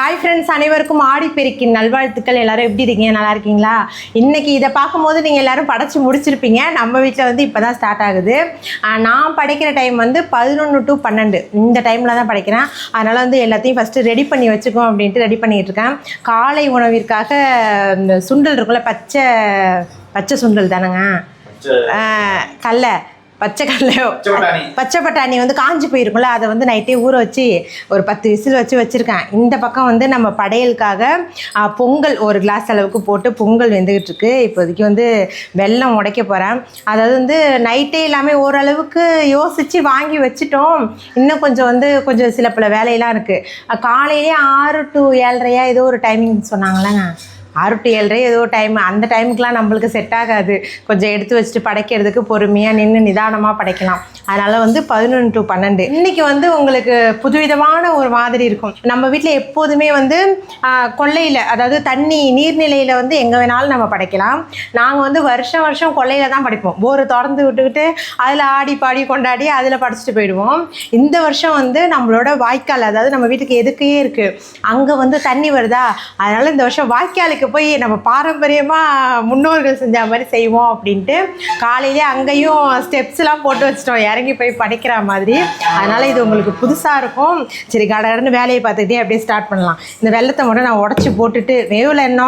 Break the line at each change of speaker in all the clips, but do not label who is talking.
hi friends அனைவருக்கும் ஆடிப்பெருக்கின் நல்வாழ்த்துக்கள் எல்லாரும் எப்படி இருக்கீங்க நல்லா இருக்கீங்களா இன்றைக்கி இதை பார்க்கும்போது நீங்கள் எல்லாரும் படைச்சு முடிச்சிருப்பீங்க நம்ம வீட்டில் வந்து இப்போ தான் ஸ்டார்ட் ஆகுது நான் படைக்கிற டைம் வந்து பதினொன்று டு பன்னெண்டு இந்த டைமில் தான் படைக்கிறேன் அதனால் வந்து எல்லாத்தையும் ஃபஸ்ட்டு ரெடி பண்ணி வச்சுக்கோம் அப்படின்ட்டு ரெடி பண்ணிகிட்டு இருக்கேன் காலை உணவிற்காக சுண்டல் இருக்குல்ல பச்சை பச்சை சுண்டல் தானேங்க கடலை பச்சை கடலையோ பச்சை பட்டாணி வந்து காஞ்சி போயிருக்கும்ல அதை வந்து நைட்டே ஊற வச்சு ஒரு பத்து விசில் வச்சு வச்சுருக்கேன் இந்த பக்கம் வந்து நம்ம படையலுக்காக பொங்கல் ஒரு கிளாஸ் அளவுக்கு போட்டு பொங்கல் வெந்துக்கிட்டு இருக்கு இப்போதைக்கு வந்து வெள்ளம் உடைக்க போகிறேன் அதாவது வந்து நைட்டே எல்லாமே ஓரளவுக்கு யோசித்து வாங்கி வச்சுட்டோம் இன்னும் கொஞ்சம் வந்து கொஞ்சம் சில பல வேலையெல்லாம் இருக்குது காலையிலே ஆறு டு ஏழரையா ஏதோ ஒரு டைமிங் சொன்னாங்களேங்க ஆறு டு ஏழரை ஏதோ டைம் அந்த டைமுக்கெலாம் நம்மளுக்கு செட் ஆகாது கொஞ்சம் எடுத்து வச்சுட்டு படைக்கிறதுக்கு பொறுமையாக நின்று நிதானமாக படைக்கலாம் அதனால் வந்து பதினொன்று டு பன்னெண்டு இன்றைக்கி வந்து உங்களுக்கு புதுவிதமான ஒரு மாதிரி இருக்கும் நம்ம வீட்டில் எப்போதுமே வந்து கொள்ளையில் அதாவது தண்ணி நீர்நிலையில் வந்து எங்கே வேணாலும் நம்ம படைக்கலாம் நாங்கள் வந்து வருஷம் வருஷம் கொள்ளையில் தான் படிப்போம் போர் திறந்து விட்டுக்கிட்டு அதில் ஆடி பாடி கொண்டாடி அதில் படிச்சுட்டு போயிடுவோம் இந்த வருஷம் வந்து நம்மளோட வாய்க்கால் அதாவது நம்ம வீட்டுக்கு எதுக்கே இருக்குது அங்கே வந்து தண்ணி வருதா அதனால் இந்த வருஷம் வாய்க்காலுக்கு கோயிலுக்கு போய் நம்ம பாரம்பரியமாக முன்னோர்கள் செஞ்ச மாதிரி செய்வோம் அப்படின்ட்டு காலையிலே அங்கேயும் ஸ்டெப்ஸ்லாம் போட்டு வச்சிட்டோம் இறங்கி போய் படிக்கிற மாதிரி அதனால் இது உங்களுக்கு புதுசாக இருக்கும் சரி கடகடன்னு வேலையை பார்த்துக்கிட்டே அப்படியே ஸ்டார்ட் பண்ணலாம் இந்த வெள்ளத்தை மட்டும் நான் உடச்சி போட்டுட்டு வேவில் என்ன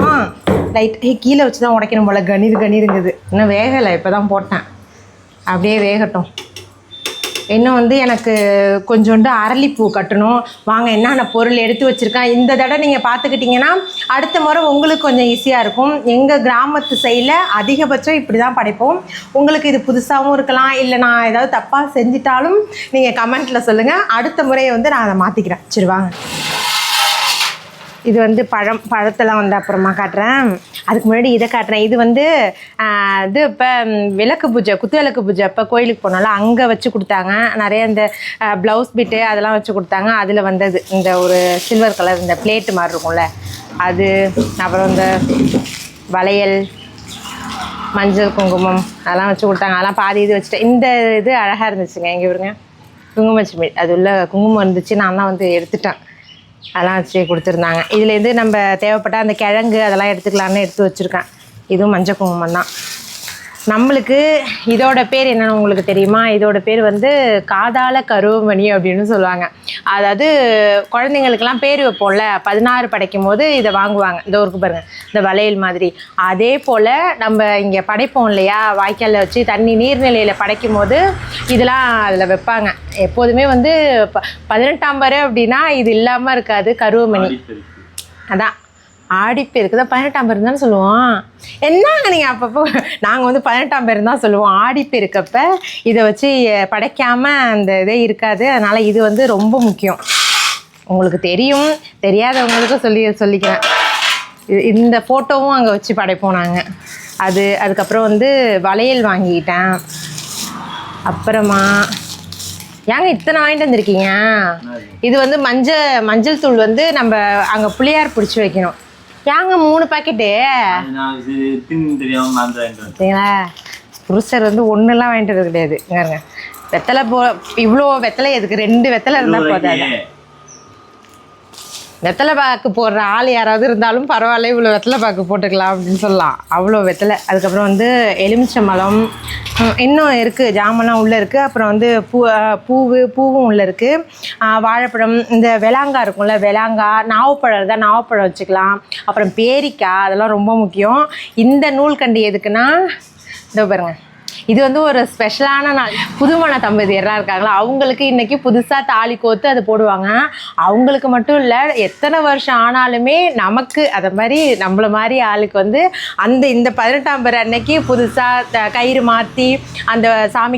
லைட் கீழே வச்சு தான் உடைக்கணும் போல் கணீர் கணீருங்குது இன்னும் வேகலை இப்போ தான் போட்டேன் அப்படியே வேகட்டும் இன்னும் வந்து எனக்கு கொஞ்சோண்டு அரளிப்பூ கட்டணும் வாங்க என்னென்ன பொருள் எடுத்து வச்சுருக்கேன் இந்த தடவை நீங்கள் பார்த்துக்கிட்டிங்கன்னா அடுத்த முறை உங்களுக்கு கொஞ்சம் ஈஸியாக இருக்கும் எங்கள் கிராமத்து சைடில் அதிகபட்சம் இப்படி தான் படைப்போம் உங்களுக்கு இது புதுசாகவும் இருக்கலாம் இல்லை நான் ஏதாவது தப்பாக செஞ்சிட்டாலும் நீங்கள் கமெண்ட்டில் சொல்லுங்கள் அடுத்த முறையை வந்து நான் அதை மாற்றிக்கிறேன் சரி வாங்க இது வந்து பழம் பழத்தெல்லாம் வந்து அப்புறமா காட்டுறேன் அதுக்கு முன்னாடி இதை காட்டுறேன் இது வந்து இது இப்போ விளக்கு பூஜை குத்து விளக்கு பூஜை இப்போ கோயிலுக்கு போனால அங்கே வச்சு கொடுத்தாங்க நிறைய இந்த ப்ளவுஸ் பிட்டு அதெல்லாம் வச்சு கொடுத்தாங்க அதில் வந்தது இந்த ஒரு சில்வர் கலர் இந்த பிளேட்டு மாதிரி இருக்கும்ல அது அப்புறம் இந்த வளையல் மஞ்சள் குங்குமம் அதெல்லாம் வச்சு கொடுத்தாங்க அதெல்லாம் பாதி இது வச்சுட்டேன் இந்த இது அழகாக இருந்துச்சுங்க எங்கே இவருங்க குங்கும அது உள்ள குங்குமம் இருந்துச்சு நான் தான் வந்து எடுத்துட்டேன் அதெல்லாம் வச்சு கொடுத்துருந்தாங்க இதுலேருந்து நம்ம தேவைப்பட்ட அந்த கிழங்கு அதெல்லாம் எடுத்துக்கலான்னு எடுத்து வச்சுருக்கேன் இதுவும் மஞ்சள் குங்குமம் தான் நம்மளுக்கு இதோட பேர் என்னென்னு உங்களுக்கு தெரியுமா இதோட பேர் வந்து காதால கருவமணி அப்படின்னு சொல்லுவாங்க அதாவது குழந்தைங்களுக்கெல்லாம் பேர் வைப்போம்ல பதினாறு படைக்கும் போது இதை வாங்குவாங்க இந்த ஊருக்கு பாருங்கள் இந்த வளையல் மாதிரி அதே போல் நம்ம இங்கே படைப்போம் இல்லையா வாய்க்காலில் வச்சு தண்ணி நீர்நிலையில் படைக்கும் போது இதெல்லாம் அதில் வைப்பாங்க எப்போதுமே வந்து ப பதினெட்டாம் பரு அப்படின்னா இது இல்லாமல் இருக்காது கருவமணி அதான் ஆடிப்பெருக்கு தான் பதினெட்டாம் பேர் தான் சொல்லுவோம் என்னங்க நீங்கள் அப்பப்போ நாங்கள் வந்து பதினெட்டாம் பேர் தான் சொல்லுவோம் ஆடிப்பெருக்கப்ப இதை வச்சு படைக்காமல் அந்த இதே இருக்காது அதனால் இது வந்து ரொம்ப முக்கியம் உங்களுக்கு தெரியும் தெரியாதவங்களுக்கும் சொல்லி சொல்லிக்கிறேன் இந்த ஃபோட்டோவும் அங்கே வச்சு படைப்போம் நாங்கள் அது அதுக்கப்புறம் வந்து வளையல் வாங்கிக்கிட்டேன் அப்புறமா ஏங்க இத்தனை வாங்கிட்டு வந்திருக்கீங்க இது வந்து மஞ்சள் மஞ்சள் தூள் வந்து நம்ம அங்கே புளியார் பிடிச்சி வைக்கணும் ஏங்க மூணு பாக்கெட்டு புருஷர் வந்து ஒன்றுலாம் வாங்கிட்டு வரது கிடையாது வெத்தலை போ இவ்வளோ வெத்தலை எதுக்கு ரெண்டு வெத்தலை இருந்தால் போதாது வெத்தலை பாக்கு போடுற ஆள் யாராவது இருந்தாலும் பரவாயில்ல இவ்வளோ வெத்தலை பாக்கு போட்டுக்கலாம் அப்படின்னு சொல்லலாம் அவ்வளோ வெத்தலை அதுக்கப்புறம் வந்து எலுமிச்சம்பழம் இன்னும் இருக்குது ஜாமெல்லாம் உள்ளே இருக்குது அப்புறம் வந்து பூ பூவு பூவும் உள்ளே இருக்குது வாழைப்பழம் இந்த வெளாங்கா இருக்கும்ல வெளாங்கா நாவப்பழம் இருந்தால் நாவப்பழம் வச்சுக்கலாம் அப்புறம் பேரிக்காய் அதெல்லாம் ரொம்ப முக்கியம் இந்த நூல்கண்டி எதுக்குன்னா இதோ பாருங்கள் இது வந்து ஒரு ஸ்பெஷலான நாள் புதுமண தம்பதியர்லாம் இருக்காங்களா அவங்களுக்கு இன்னைக்கு புதுசாக தாலி கோத்து அதை போடுவாங்க அவங்களுக்கு மட்டும் இல்லை எத்தனை வருஷம் ஆனாலுமே நமக்கு அதை மாதிரி நம்மள மாதிரி ஆளுக்கு வந்து அந்த இந்த பதினெட்டாம் பேர் அன்னைக்கு புதுசாக கயிறு மாற்றி அந்த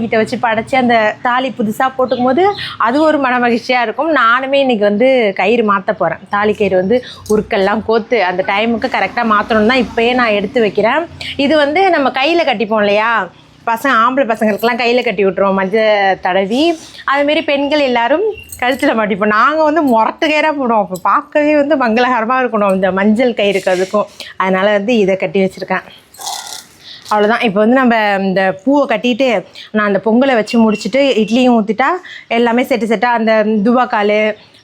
கிட்ட வச்சு படைச்சி அந்த தாலி புதுசாக போட்டுக்கும் போது அது ஒரு மன மகிழ்ச்சியாக இருக்கும் நானுமே இன்றைக்கி வந்து கயிறு மாற்ற போகிறேன் தாலி கயிறு வந்து உருக்கெல்லாம் கோத்து அந்த டைமுக்கு கரெக்டாக மாற்றணும் தான் இப்போயே நான் எடுத்து வைக்கிறேன் இது வந்து நம்ம கையில் கட்டிப்போம் இல்லையா பசங்க ஆம்பளை பசங்களுக்கெல்லாம் கையில் கட்டி விட்டுருவோம் மஞ்சள் தடவி அதுமாரி பெண்கள் எல்லோரும் கழுத்தில் மாட்டிப்போம் நாங்கள் வந்து முரட்டு கயிறாக போடுவோம் அப்போ பார்க்கவே வந்து மங்களகரமாக இருக்கணும் இந்த மஞ்சள் கயிறுக்கு அதுக்கும் அதனால் வந்து இதை கட்டி வச்சுருக்கேன் அவ்வளோதான் இப்போ வந்து நம்ம இந்த பூவை கட்டிட்டு நான் அந்த பொங்கலை வச்சு முடிச்சுட்டு இட்லியும் ஊற்றிட்டா எல்லாமே செட்டு செட்டாக அந்த துபாக்கால்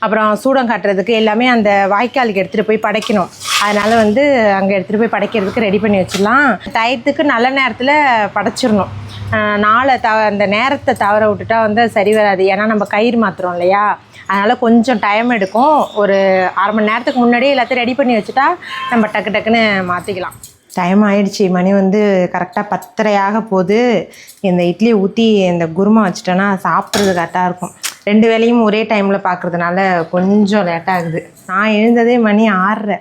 அப்புறம் சூடம் காட்டுறதுக்கு எல்லாமே அந்த வாய்க்காலுக்கு எடுத்துகிட்டு போய் படைக்கணும் அதனால் வந்து அங்கே எடுத்துகிட்டு போய் படைக்கிறதுக்கு ரெடி பண்ணி வச்சிடலாம் டயத்துக்கு நல்ல நேரத்தில் படைச்சிடணும் நாளை த அந்த நேரத்தை தவற விட்டுட்டா வந்து சரி வராது ஏன்னா நம்ம கயிறு மாத்துறோம் இல்லையா அதனால் கொஞ்சம் டைம் எடுக்கும் ஒரு அரை மணி நேரத்துக்கு முன்னாடியே எல்லாத்தையும் ரெடி பண்ணி வச்சுட்டா நம்ம டக்கு டக்குன்னு மாற்றிக்கலாம் டைம் ஆயிடுச்சு மணி வந்து கரெக்டாக பத்தரையாக போது இந்த இட்லியை ஊற்றி இந்த குருமா வச்சுட்டோன்னா சாப்பிட்றது கரெக்டாக இருக்கும் ரெண்டு வேலையும் ஒரே டைமில் பார்க்குறதுனால கொஞ்சம் லேட்டாகுது நான் எழுந்ததே மணி ஆறரை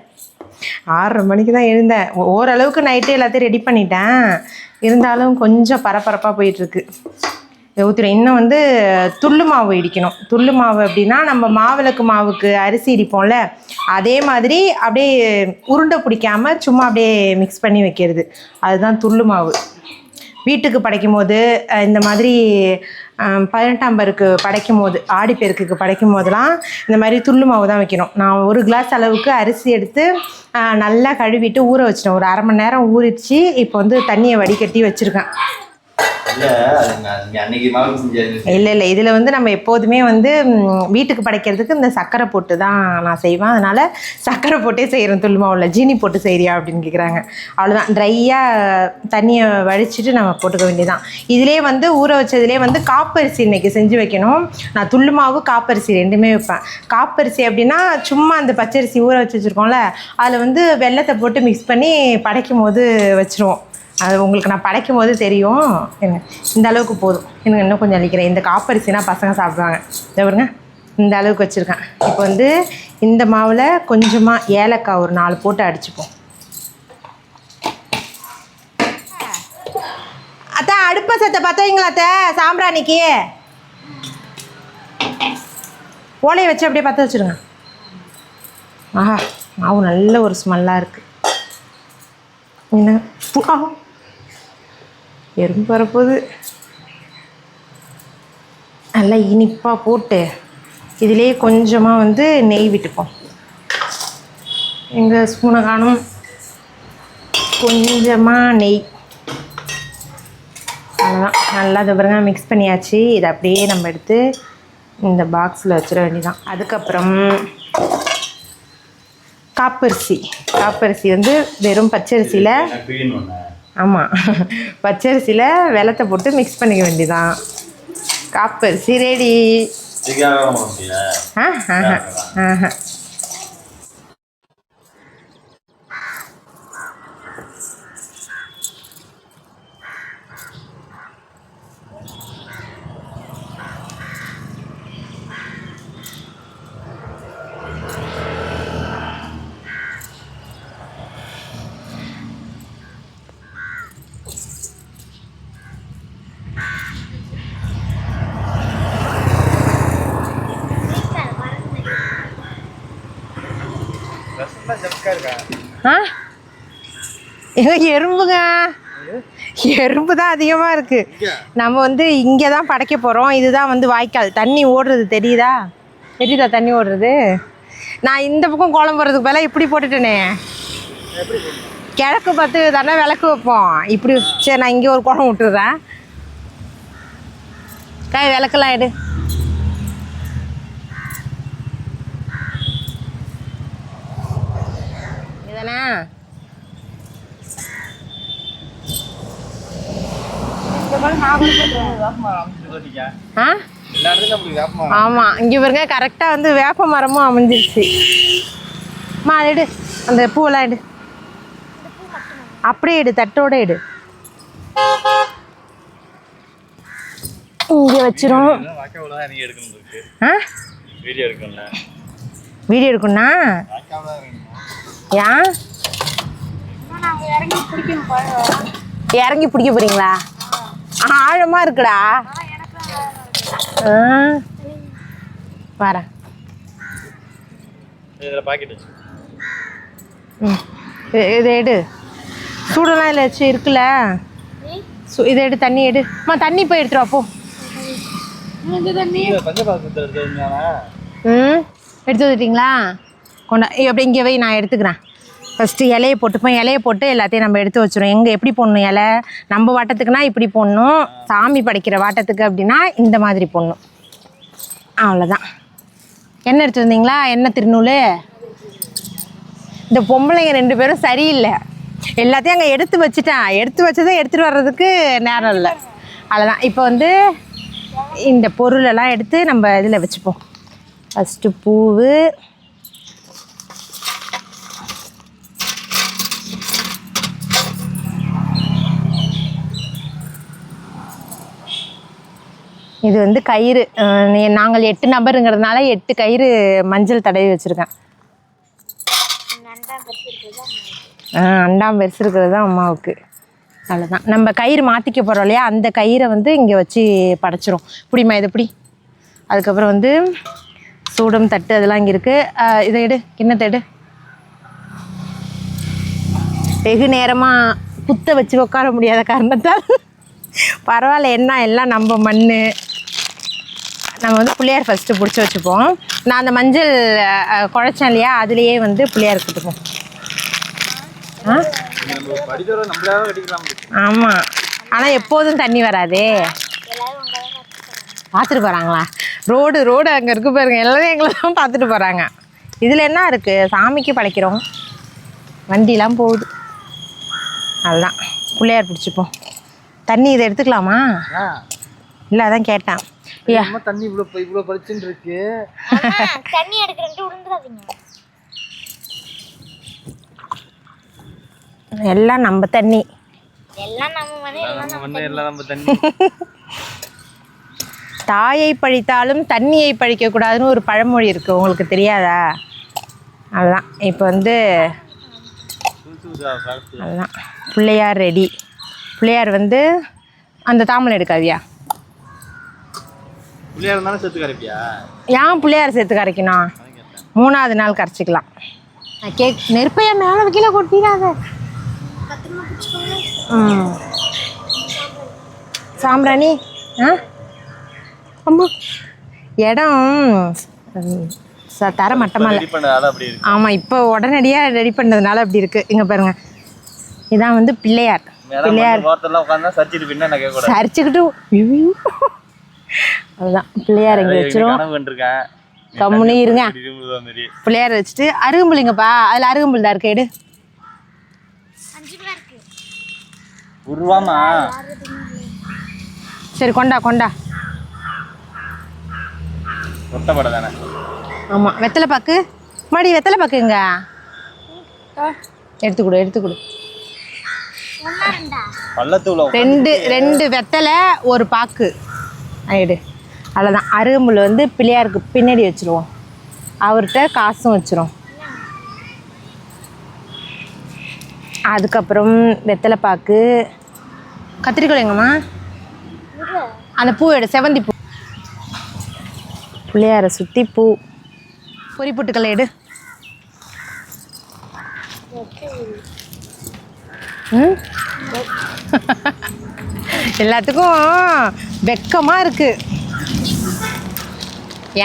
ஆறரை மணிக்கு தான் எழுந்தேன் ஓரளவுக்கு நைட்டே எல்லாத்தையும் ரெடி பண்ணிட்டேன் இருந்தாலும் கொஞ்சம் பரபரப்பாக போயிட்டுருக்கு ஊற்றிடும் இன்னும் வந்து துள்ளு மாவு இடிக்கணும் துள்ளு மாவு அப்படின்னா நம்ம மாவிளக்கு மாவுக்கு அரிசி இடிப்போம்ல அதே மாதிரி அப்படியே உருண்டை பிடிக்காமல் சும்மா அப்படியே மிக்ஸ் பண்ணி வைக்கிறது அதுதான் துள்ளு மாவு வீட்டுக்கு படைக்கும் போது இந்த மாதிரி பதினெட்டாம் பருக்கு படைக்கும் போது ஆடிப்பெருக்குக்கு படைக்கும் போதெல்லாம் இந்த மாதிரி துள்ளு மாவு தான் வைக்கணும் நான் ஒரு கிளாஸ் அளவுக்கு அரிசி எடுத்து நல்லா கழுவிட்டு ஊற வச்சிட்டேன் ஒரு அரை மணி நேரம் ஊறிச்சு இப்போ வந்து தண்ணியை வடிகட்டி வச்சுருக்கேன் இல்லை இல்லை இதில் வந்து நம்ம எப்போதுமே வந்து வீட்டுக்கு படைக்கிறதுக்கு இந்த சக்கரை போட்டு தான் நான் செய்வேன் அதனால் சக்கரை போட்டே செய்கிறேன் துல்லுமா உள்ள ஜீனி போட்டு செய்யறியா அப்படின்னு கேட்குறாங்க அவ்வளவுதான் ட்ரையாக தண்ணியை வடிச்சிட்டு நம்ம போட்டுக்க வேண்டியதான் இதுலயே வந்து ஊற வச்சதுலேயே வந்து காப்பரிசி இன்றைக்கி செஞ்சு வைக்கணும் நான் துள்ளுமாவு காப்பரிசி ரெண்டுமே வைப்பேன் காப்பரிசி அப்படின்னா சும்மா அந்த பச்சரிசி ஊற வச்சு வச்சுருக்கோம்ல அதில் வந்து வெள்ளத்தை போட்டு மிக்ஸ் பண்ணி படைக்கும் போது வச்சிருவோம் அது உங்களுக்கு நான் படைக்கும் போது தெரியும் என்ன இந்த அளவுக்கு போதும் எனக்கு இன்னும் கொஞ்சம் அழிக்கிறேன் இந்த காப்பரிசினா பசங்க சாப்பிடுவாங்க இதை பாருங்க இந்த அளவுக்கு வச்சுருக்கேன் இப்போ வந்து இந்த மாவில் கொஞ்சமாக ஏலக்காய் ஒரு நாலு போட்டு அடிச்சுப்போம் அத்தா அடுப்ப சத்தை பார்த்தீங்களா அத்தை சாம்பிராணிக்கு ஓலையை வச்சு அப்படியே பற்ற வச்சுருங்க ஆஹா மாவு நல்ல ஒரு ஸ்மெல்லாக இருக்குது என்ன ஆகும் எறும்பு வரப்போகுது நல்லா இனிப்பாக போட்டு இதிலே கொஞ்சமாக வந்து நெய் விட்டுப்போம் எங்கள் ஸ்பூனை காணும் கொஞ்சமாக நெய் அவ்வளோதான் நல்லா அதை பாருங்க மிக்ஸ் பண்ணியாச்சு இதை அப்படியே நம்ம எடுத்து இந்த பாக்ஸில் வச்சிட வேண்டிதான் அதுக்கப்புறம் காப்பரிசி காப்பரிசி வந்து வெறும் பச்சரிசியில் ஆமாம் பச்சரிசியில் வெள்ளத்தை போட்டு மிக்ஸ் பண்ணிக்க வேண்டியதான் காப்பரிசி ரெடி ஆ ஆ ஆ எறும்புங்க எறும்பு தான் அதிகமாக இருக்குது நம்ம வந்து இங்கே தான் படைக்க போகிறோம் இதுதான் வந்து வாய்க்கால் தண்ணி ஓடுறது தெரியுதா தெரியுதா தண்ணி ஓடுறது நான் இந்த பக்கம் கோலம் போடுறதுக்கு பதிலாக இப்படி போட்டுட்டேனே கிழக்கு பார்த்து தானே விளக்கு வைப்போம் இப்படி சரி நான் இங்கே ஒரு கோலம் விட்டுறேன் கை விளக்கெல்லாம் எடு இதானே ஆ ஆமா இங்க பாருங்க கரெக்டா வந்து வேப்ப மரமும் அமைஞ்சிருச்சு மா எடு அந்த பூவெல்லாம் எடு அப்படியே எடு தட்டோட எடு இங்க வச்சிரும் வீடியோ எடுக்கணும்னா ஏன் இறங்கி பிடிக்க போறீங்களா ஆழமா இருக்குடா வர இதை எடு சூடெல்லாம் இல்லை வச்சு இருக்குல்ல இதை எடு தண்ணி எடு அம்மா தண்ணி போய் எடுத்துருவா அப்போ ம் எடுத்து வந்துட்டீங்களா கொண்டா அப்படி இங்கே போய் நான் எடுத்துக்கிறேன் ஃபஸ்ட்டு இலையை போட்டுப்போம் இலையை போட்டு எல்லாத்தையும் நம்ம எடுத்து வச்சுருவோம் எங்கே எப்படி போடணும் இலை நம்ம வாட்டத்துக்குனா இப்படி போடணும் சாமி படைக்கிற வாட்டத்துக்கு அப்படின்னா இந்த மாதிரி போடணும் அவ்வளோதான் எண்ணெய் எடுத்து வந்தீங்களா எண்ணெய் திருநூல் இந்த பொம்பளைங்க ரெண்டு பேரும் சரியில்லை எல்லாத்தையும் அங்கே எடுத்து வச்சுட்டேன் எடுத்து வச்சதும் எடுத்துகிட்டு வர்றதுக்கு நேரம் இல்லை அவ்வளோதான் இப்போ வந்து இந்த பொருளெல்லாம் எடுத்து நம்ம இதில் வச்சுப்போம் ஃபஸ்ட்டு பூவு இது வந்து கயிறு நாங்கள் எட்டு நபருங்கிறதுனால எட்டு கயிறு மஞ்சள் தடவி வச்சுருக்கேன் அண்டாம் பெருசு இருக்கிறது தான் அம்மாவுக்கு அவ்வளோதான் நம்ம கயிறு மாற்றிக்க போகிறோம் இல்லையா அந்த கயிறை வந்து இங்கே வச்சு படைச்சிரும் பிடிமா இது பிடி அதுக்கப்புறம் வந்து சூடம் தட்டு அதெல்லாம் இங்கே இருக்குது இதை எடு கிண்ணத்தை எடு வெகு நேரமாக புத்த வச்சு உட்கார முடியாத காரணத்தால் பரவாயில்ல என்ன எல்லாம் நம்ம மண் நம்ம வந்து புள்ளையார் ஃபஸ்ட்டு பிடிச்சி வச்சுப்போம் நான் அந்த மஞ்சள் குழைச்சேன் இல்லையா அதுலேயே வந்து பிள்ளையார் கொடுத்துப்போம் ஆமாம் ஆனால் எப்போதும் தண்ணி வராதே பார்த்துட்டு போகிறாங்களா ரோடு ரோடு அங்கே இருக்கு பாருங்க எல்லாமே எங்களை தான் பார்த்துட்டு போகிறாங்க இதில் என்ன இருக்குது சாமிக்கு பழைக்கிறோம் வண்டிலாம் போகுது அதுதான் பிள்ளையார் பிடிச்சிப்போம் தண்ணி இதை எடுத்துக்கலாமா இல்லை அதான் கேட்டேன் தண்ணி இவ்வளோ இவ்வளோ பறிச்சுன்னு இருக்கு தண்ணி எடுக்கிறேன்ட்டு விழுந்துடாதீங்க எல்லாம் நம்ம தண்ணி எல்லாம் நம்ம தண்ணி தாயை பழித்தாலும் தண்ணியை பழிக்கக்கூடாதுன்னு ஒரு பழமொழி இருக்குது உங்களுக்கு தெரியாதா அதுதான் இப்போ வந்து அதுதான் பிள்ளையார் ரெடி பிள்ளையார் வந்து அந்த தாமலை எடுக்காதியா பிள்ளையார் சேர்த்து கரைப்பியா ஏன் பிள்ளையார் சேர்த்து கரைக்கணும் மூணாவது நாள் கரைச்சிக்கலாம் கேக் நெருப்பையா மேலே கீழே கொட்டிடாத சாம்பிராணி ஆ அம்மா இடம் தர தர இல்லை ஆமாம் இப்போ உடனடியாக ரெடி பண்ணதுனால அப்படி இருக்கு இங்கே பாருங்க இதான் வந்து பிள்ளையார் பிள்ளையார் சரிச்சுக்கிட்டு அதுதான் பிள்ளையார் இங்கே வச்சிரும் கம்முனி இருங்க பிள்ளையார் வச்சுட்டு அருகம்புள்ளிங்கப்பா அதுல அருகம்புல் தான் இருக்கு எடு சரி கொண்டா கொண்டா ஒத்தப்படை தானே ஆமாம் வெத்தலை பாக்கு மறுபடி வெத்தலை பாக்குங்க எடுத்து கொடு எடுத்து கொடு ரெண்டு ரெண்டு வெத்தலை ஒரு பாக்கு எடு அவ்வளோதான் அருகம்புல் வந்து பிள்ளையாருக்கு பின்னாடி வச்சுருவோம் அவர்கிட்ட காசும் வச்சிரும் அதுக்கப்புறம் வெத்தலை பாக்கு கத்திரிக்கோள் எங்கம்மா அந்த பூ எடு செவந்தி பூ பிள்ளையார சுற்றி பூ பொறி பொட்டுக்களை எடு எல்லாத்துக்கும் வெக்கமாக இருக்குது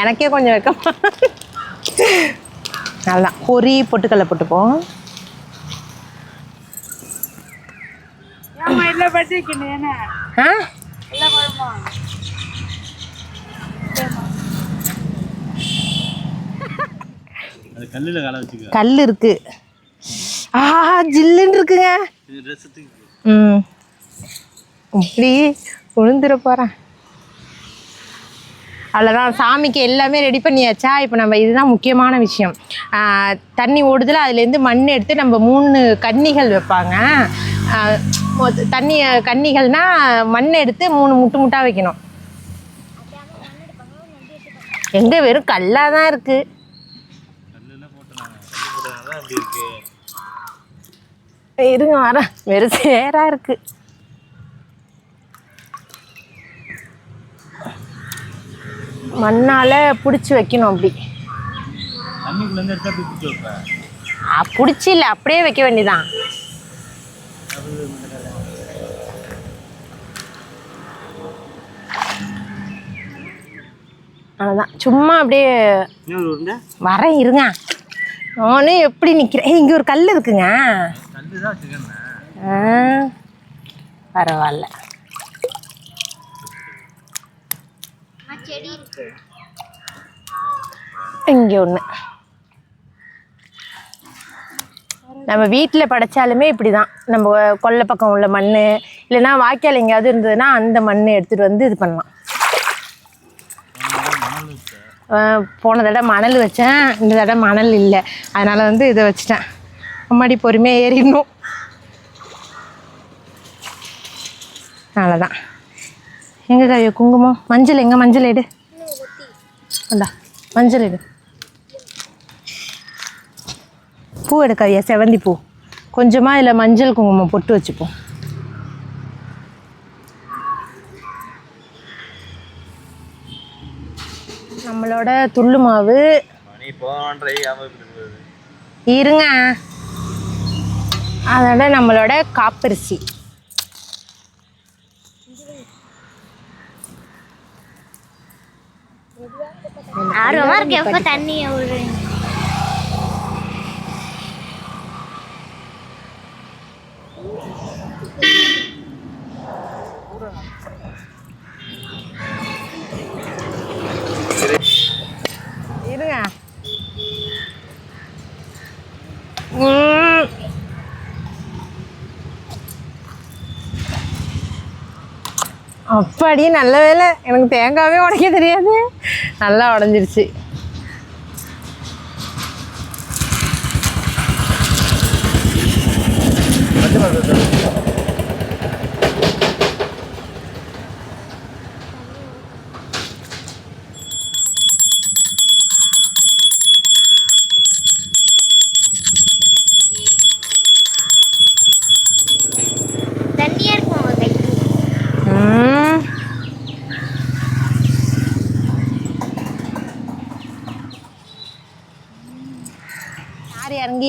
எனக்கே கொஞ்சம் வெக்கமாக நல்லா பொறி பொட்டுக்கல்ல போட்டுப்போம் கல் இருக்கு ஆஹா ஜில்லுன்னு இருக்குங்க ம் இப்படி உளுந்துட போகிறேன் அவ்வளோதான் சாமிக்கு எல்லாமே ரெடி பண்ணியாச்சா இப்போ நம்ம இதுதான் முக்கியமான விஷயம் தண்ணி ஓடுதில் அதுலேருந்து மண் எடுத்து நம்ம மூணு கன்னிகள் வைப்பாங்க தண்ணி கன்னிகள்னால் மண் எடுத்து மூணு முட்டு முட்டாக வைக்கணும் எங்கே வெறும் கல்லாக தான் இருக்குது இருங்க வரேன் வெறும் சேராக இருக்குது மண்ணால் பிடிச்சி வைக்கணும் அப்படி பிடிச்சி இல்லை அப்படியே வைக்க வேண்டியதான் அவ்வளோதான் சும்மா அப்படியே வரேன் இருங்க நானும் எப்படி நிற்கிறேன் இங்கே ஒரு கல் இருக்குங்க பரவாயில்ல செடி இங்கே ஒன்று நம்ம வீட்டில் படைச்சாலுமே இப்படி தான் நம்ம கொல்லை பக்கம் உள்ள மண் இல்லைன்னா வாய்க்கால் எங்கேயாவது இருந்ததுன்னா அந்த மண் எடுத்துகிட்டு வந்து இது பண்ணலாம் போன தடவை மணல் வச்சேன் இந்த தடவை மணல் இல்லை அதனால் வந்து இதை வச்சிட்டேன் முன்னாடி பொறுமையாக ஏறிடணும் தான் எங்கே கவிய குங்குமம் மஞ்சள் எங்கே மஞ்சள் எடு அந்த மஞ்சள் எடு பூ எடுக்காதியா செவந்தி பூ கொஞ்சமாக இல்லை மஞ்சள் குங்குமம் பொட்டு வச்சுப்போம் நம்மளோட துள்ளு மாவு இருங்க அதோட நம்மளோட காப்பரிசி ஆர்வமாக இருக்கு எப்போ தண்ணி அப்படி நல்ல வேலை எனக்கு தேங்காவே உடைக்க தெரியாது நல்லா உடஞ்சிருச்சு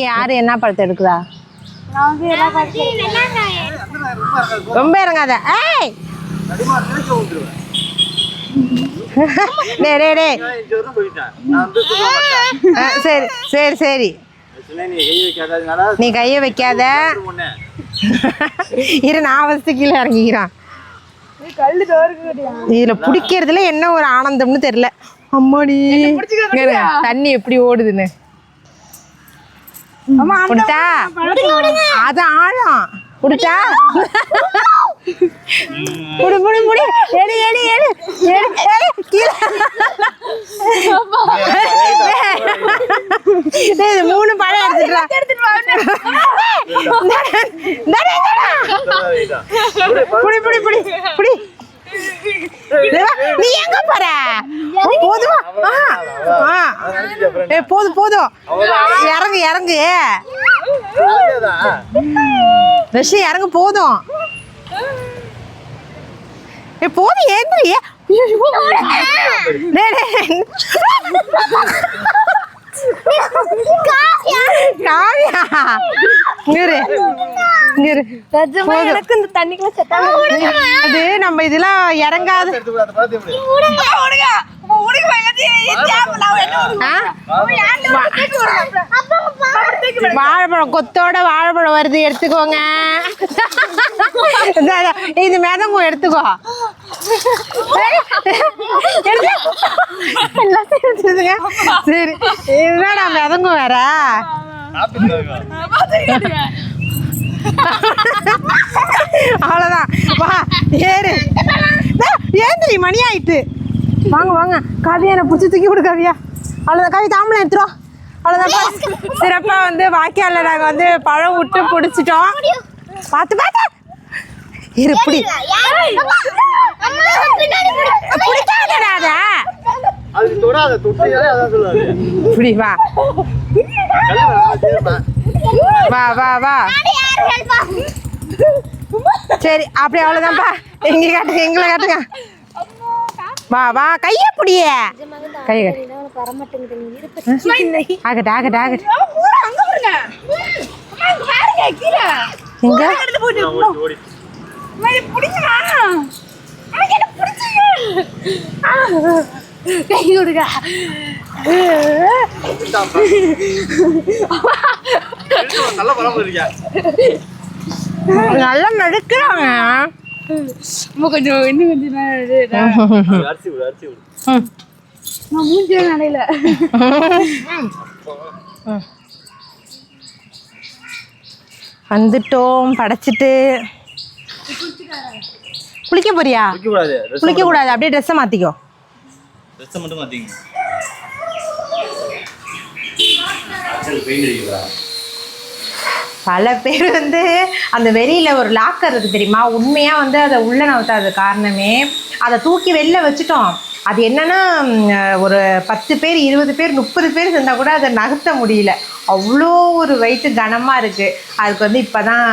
யார் என்ன படத்தை எடுக்குதா ரொம்ப இறங்காத சரி சரி சரி நீ கையை வைக்காத இரு நான் வசதி கீழே இறங்கிக்கிறான் இதுல பிடிக்கிறதுல என்ன ஒரு ஆனந்தம்னு தெரியல அம்மாடி தண்ணி எப்படி ஓடுதுன்னு விடுட்டா அது ஆழம் விடுட்டா புடி புடி புடி எடு எடு கீழே மூணு பழம் எடுத்துட்டு புடி புடி நீ எங்க போற போதும் ஏ போதும் போதும் இறங்கு இறங்கு விஷயம் இறங்கு போதும் ஏ போதும் ஏந்திரி காவியா இந்த அது நம்ம இதெல்லாம் இறங்காது வாழைப்பழம் கொத்தோட வாழைப்பழம் வருது எடுத்துக்கோங்க இது மேதங்க எடுத்துக்கோ சரி இதுதான் நான் மிதங்கும் வேற அவ்வளோதான் வா ஏறு ஏந்திரி மணி ஆயிட்டு வாங்க வாங்க காவியா என்னை பிடிச்சி தூக்கி விடு காவியா அவ்வளோதான் காவி தாமலை எடுத்துரும் அவ்வளோதான் சிறப்பாக வந்து வாய்க்கால நாங்கள் வந்து பழம் விட்டு பிடிச்சிட்டோம் பார்த்து பார்த்து இருப்படி பிடிக்காதடா அதை இப்படி வா வா வா வா சரி அப்படி அவ்வளோதான்ப்பா எங்கே காட்டுங்க எங்களை காட்டுங்க வா வா கைய புடிய கை ஆகட்டு ஆகட்டு ஆகட்டு எங்க கை கொடுக்க நல்லா நடுக்கிறாங்க கொஞ்சம் இன்னும் கொஞ்சம் நடையில வந்துட்டோம் படைச்சிட்டு குளிக்க போறியா குளிக்க கூடாது அப்படியே ட்ரெஸ்ஸை மாத்திக்கோ ட்ரெஸ்ஸை மட்டும் மாற்றிங்க பல பேர் வந்து அந்த வெளியில் ஒரு லாக்கர் இருக்குது தெரியுமா உண்மையாக வந்து அதை உள்ளே நவுத்தாத காரணமே அதை தூக்கி வெளில வச்சுட்டோம் அது என்னன்னா ஒரு பத்து பேர் இருபது பேர் முப்பது பேர் இருந்தால் கூட அதை நகர்த்த முடியல அவ்வளோ ஒரு வயிற்று கனமாக இருக்குது அதுக்கு வந்து இப்போ தான்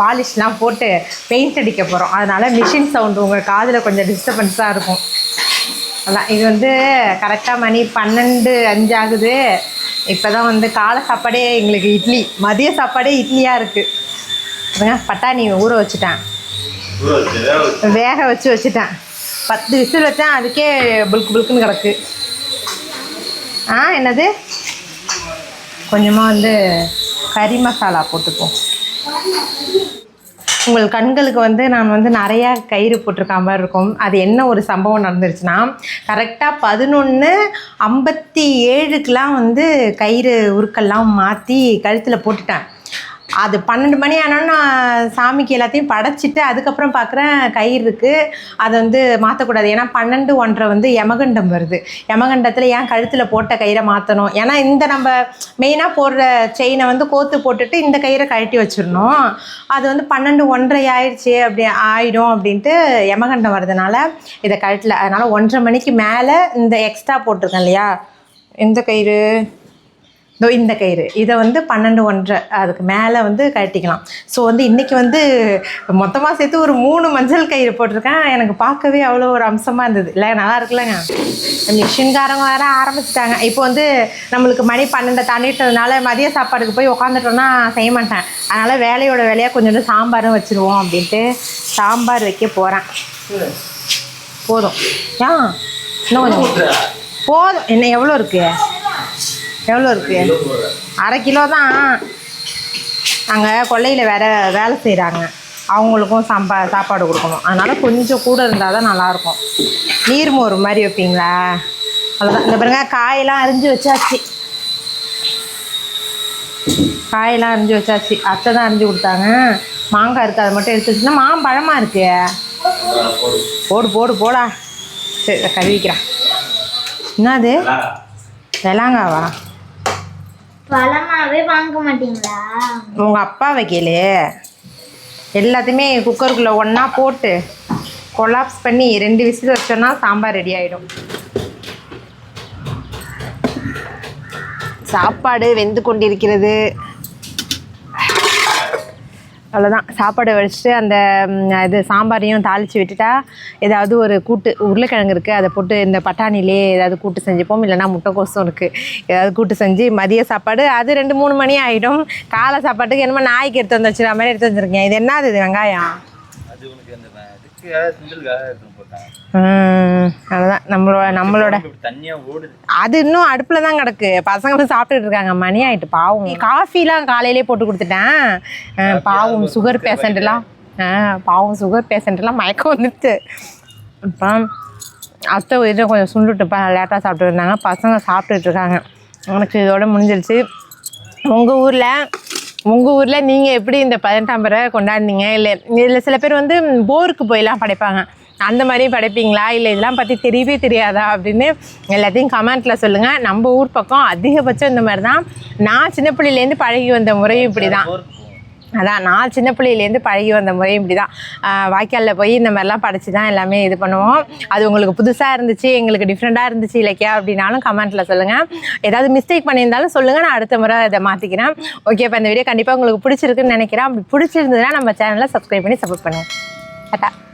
பாலிஷ்லாம் போட்டு பெயிண்ட் அடிக்க போகிறோம் அதனால் மிஷின் சவுண்டு உங்கள் காதில் கொஞ்சம் டிஸ்டர்பன்ஸாக இருக்கும் அதான் இது வந்து கரெக்டாக மணி பன்னெண்டு அஞ்சு ஆகுது இப்போ தான் வந்து காலை சாப்பாடே எங்களுக்கு இட்லி மதிய சாப்பாடே இட்லியாக இருக்குது பட்டாணி ஊற வச்சுட்டேன் வேக வச்சு வச்சுட்டேன் பத்து விசில் வச்சேன் அதுக்கே புல்கு புல்குன்னு கிடக்கு ஆ என்னது கொஞ்சமாக வந்து கறி மசாலா போட்டுப்போம் உங்கள் கண்களுக்கு வந்து நான் வந்து நிறையா கயிறு போட்டிருக்க மாதிரி இருக்கும் அது என்ன ஒரு சம்பவம் நடந்துருச்சுன்னா கரெக்டாக பதினொன்று ஐம்பத்தி ஏழுக்கெலாம் வந்து கயிறு உருக்கெல்லாம் மாற்றி கழுத்தில் போட்டுட்டேன் அது பன்னெண்டு மணி ஆனாலும் நான் சாமிக்கு எல்லாத்தையும் படைச்சிட்டு அதுக்கப்புறம் பார்க்குறேன் கயிறு இருக்குது அதை வந்து மாற்றக்கூடாது ஏன்னா பன்னெண்டு ஒன்றரை வந்து யமகண்டம் வருது யமகண்டத்தில் ஏன் கழுத்தில் போட்ட கயிறை மாற்றணும் ஏன்னா இந்த நம்ம மெயினாக போடுற செயினை வந்து கோத்து போட்டுட்டு இந்த கயிறை கழட்டி வச்சிடணும் அது வந்து பன்னெண்டு ஒன்றரை ஆயிடுச்சு அப்படி ஆயிடும் அப்படின்ட்டு யமகண்டம் வர்றதுனால இதை கழட்டில் அதனால் ஒன்றரை மணிக்கு மேலே இந்த எக்ஸ்ட்ரா போட்டிருக்கேன் இல்லையா எந்த கயிறு இந்த கயிறு இதை வந்து பன்னெண்டு ஒன்றரை அதுக்கு மேலே வந்து கட்டிக்கலாம் ஸோ வந்து இன்றைக்கி வந்து மொத்தமாக சேர்த்து ஒரு மூணு மஞ்சள் கயிறு போட்டிருக்கேன் எனக்கு பார்க்கவே அவ்வளோ ஒரு அம்சமாக இருந்தது இல்லை நல்லா இருக்குல்லங்க மிஷின்காரங்க வேற ஆரம்பிச்சிட்டாங்க இப்போ வந்து நம்மளுக்கு மணி பன்னெண்டை தாண்டிட்டதுனால மதிய சாப்பாடுக்கு போய் உக்காந்துட்டோம்னா செய்ய மாட்டேன் அதனால் வேலையோட வேலையாக கொஞ்சோண்டு சாம்பாரும் வச்சுருவோம் அப்படின்ட்டு சாம்பார் வைக்க போகிறேன் போதும் ஆ இன்னும் கொஞ்சம் போதும் என்ன எவ்வளோ இருக்குது எவ்வளோ இருக்குது அரை கிலோ தான் அங்கே கொல்லையில் வேற வேலை செய்கிறாங்க அவங்களுக்கும் சம்பா சாப்பாடு கொடுக்கணும் அதனால் கொஞ்சம் கூட இருந்தால் தான் நல்லாயிருக்கும் நீர்மோர் மாதிரி வைப்பீங்களா அவ்வளோதான் இந்த பாருங்க காயெல்லாம் அரிஞ்சு வச்சாச்சு காயெல்லாம் அரிஞ்சு வச்சாச்சு அத்தை தான் அரிஞ்சு கொடுத்தாங்க மாங்காய் இருக்குது அதை மட்டும் எடுத்து வச்சுன்னா மாம்பழமாக இருக்கு போடு போடு போடா சரி கழுவிக்கிறேன் என்னது வெளாங்காவா பழமாவே வாங்க மாட்டீங்களா உங்க அப்பா வைக்கலே எல்லாத்தையுமே குக்கருக்குள்ள ஒன்னா போட்டு கொலாப்ஸ் பண்ணி ரெண்டு விசில் வச்சோன்னா சாம்பார் ரெடி ஆயிடும் சாப்பாடு வெந்து கொண்டிருக்கிறது அவ்வளோதான் சாப்பாடு வச்சுட்டு அந்த இது சாம்பாரையும் தாளித்து விட்டுட்டா ஏதாவது ஒரு கூட்டு உருளைக்கிழங்கு இருக்குது அதை போட்டு இந்த பட்டாணிலே ஏதாவது கூட்டு செஞ்சுப்போம் இல்லைனா முட்டைக்கோசும் இருக்குது ஏதாவது கூட்டு செஞ்சு மதிய சாப்பாடு அது ரெண்டு மூணு மணி ஆகிடும் காலை சாப்பாட்டுக்கு என்னமோ நாய்க்கு எடுத்து வந்து வந்துச்சு மாதிரி எடுத்து வந்துருக்கேன் இது என்ன இது வெங்காயம் அதுதான் நம்மளோட நம்மளோட அது இன்னும் அடுப்பில் தான் கிடக்கு பசங்க சாப்பிட்டுட்டு இருக்காங்க மணி ஆகிட்டு பாவம் காஃபிலாம் காலையிலே போட்டு கொடுத்துட்டேன் பாவம் சுகர் பேஷண்ட்லாம் பாவம் சுகர் பேஷண்ட்லாம் மயக்கம் வந்துட்டு இப்போ அத்தை உயிரை கொஞ்சம் சுண்டுட்டுப்பா லேட்டாக சாப்பிட்டு இருந்தாங்க பசங்க சாப்பிட்டுட்டு இருக்காங்க எனக்கு இதோட முடிஞ்சிருச்சு உங்கள் ஊரில் உங்கள் ஊரில் நீங்கள் எப்படி இந்த பதினெட்டாம் பிறை கொண்டாடுனீங்க இல்லை இதில் சில பேர் வந்து போருக்கு போயெல்லாம் படைப்பாங்க அந்த மாதிரி படைப்பீங்களா இல்லை இதெல்லாம் பற்றி தெரியவே தெரியாதா அப்படின்னு எல்லாத்தையும் கமெண்ட்டில் சொல்லுங்கள் நம்ம ஊர் பக்கம் அதிகபட்சம் இந்த மாதிரி தான் நான் சின்ன பிள்ளையிலேருந்து பழகி வந்த முறையும் இப்படி தான் அதான் நான் சின்ன பிள்ளையிலேருந்து பழகி வந்த முறையும் இப்படி தான் வாய்க்காலில் போய் இந்த மாதிரிலாம் படைச்சி தான் எல்லாமே இது பண்ணுவோம் அது உங்களுக்கு புதுசாக இருந்துச்சு எங்களுக்கு டிஃப்ரெண்ட்டாக இருந்துச்சு இல்லைக்கியா அப்படின்னாலும் கமெண்ட்டில் சொல்லுங்கள் ஏதாவது மிஸ்டேக் பண்ணியிருந்தாலும் சொல்லுங்கள் நான் அடுத்த முறை அதை மாற்றிக்கிறேன் ஓகே இப்போ இந்த வீடியோ கண்டிப்பாக உங்களுக்கு பிடிச்சிருக்குன்னு நினைக்கிறேன் அப்படி பிடிச்சிருந்ததுன்னா நம்ம சேனலை சப்ஸ்கிரைப் பண்ணி சப்போர்ட் பண்ணுங்கள் கரெக்டாக